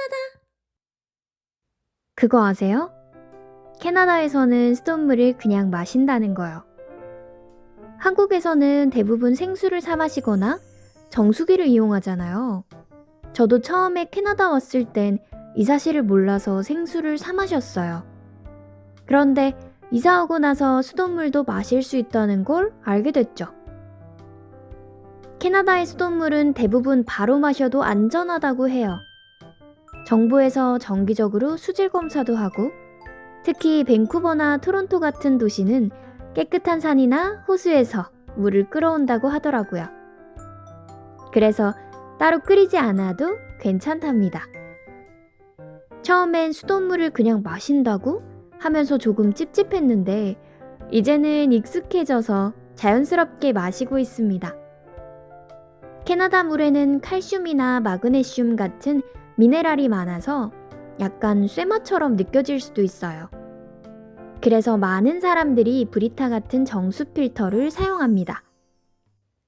캐나다! 그거 아세요? 캐나다에서는 수돗물을 그냥 마신다는 거요. 한국에서는 대부분 생수를 사 마시거나 정수기를 이용하잖아요. 저도 처음에 캐나다 왔을 땐 이 사실을 몰라서 생수를 사 마셨어요. 그런데 이사 오고 나서 수돗물도 마실 수 있다는 걸 알게 됐죠. 캐나다의 수돗물은 대부분 바로 마셔도 안전하다고 해요. 정부에서 정기적으로 수질 검사도 하고 특히 밴쿠버나 토론토 같은 도시는 깨끗한 산이나 호수에서 물을 끌어온다고 하더라고요. 그래서 따로 끓이지 않아도 괜찮답니다. 처음엔 수돗물을 그냥 마신다고 하면서 조금 찝찝했는데 이제는 익숙해져서 자연스럽게 마시고 있습니다. 캐나다 물에는 칼슘이나 마그네슘 같은 미네랄이 많아서 약간 쇠맛처럼 느껴질 수도 있어요. 그래서 많은 사람들이 브리타 같은 정수 필터를 사용합니다.